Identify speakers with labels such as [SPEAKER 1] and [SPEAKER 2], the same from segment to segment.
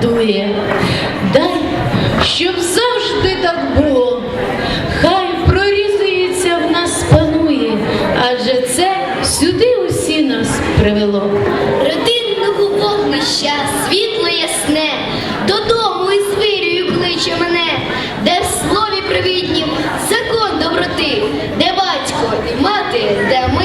[SPEAKER 1] рятує. Дай, щоб завжди так було, хай прорізується в нас панує, адже це сюди усі нас привело.
[SPEAKER 2] Родинного вогнища, світло ясне, додому і вирію кличе мене, де в слові привітнім закон доброти, де батько і мати, де мати.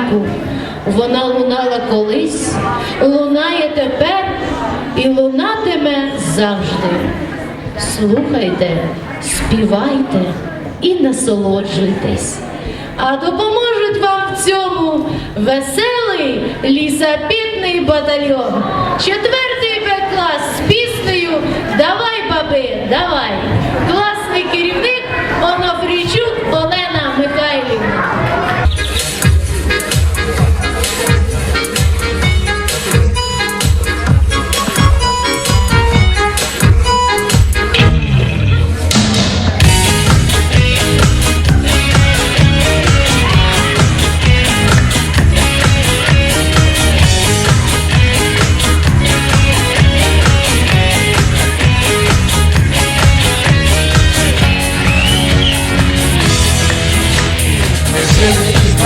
[SPEAKER 1] Одвіку. Вона лунала колись, лунає тепер і лунатиме завжди. Слухайте, співайте і насолоджуйтесь. А допоможуть вам в цьому веселий лісапітний батальйон. Четвертий Б клас з піснею Давай, баби, давай.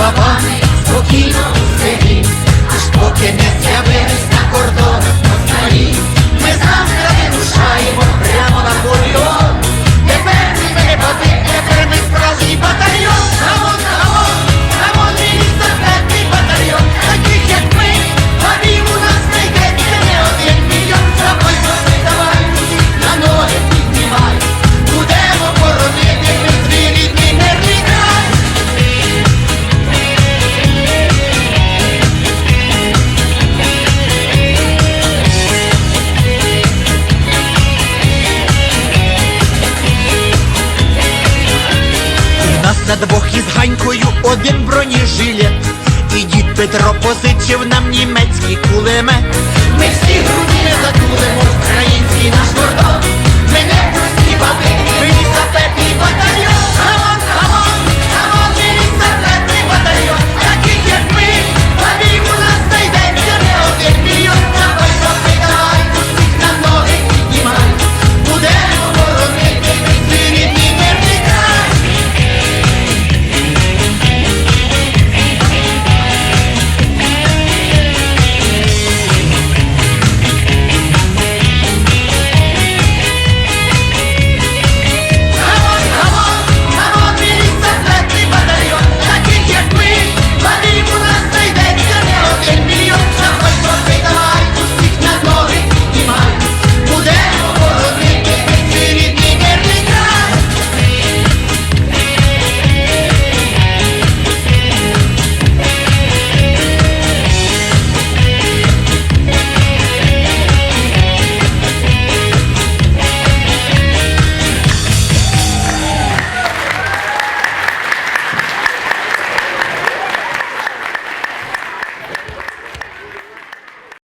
[SPEAKER 3] жили із бабами спокійно у селі, аж поки не На двох із ганькою один бронежилет І дід Петро позичив нам німецький кулемет Ми всі груді не затулимо український наш кордон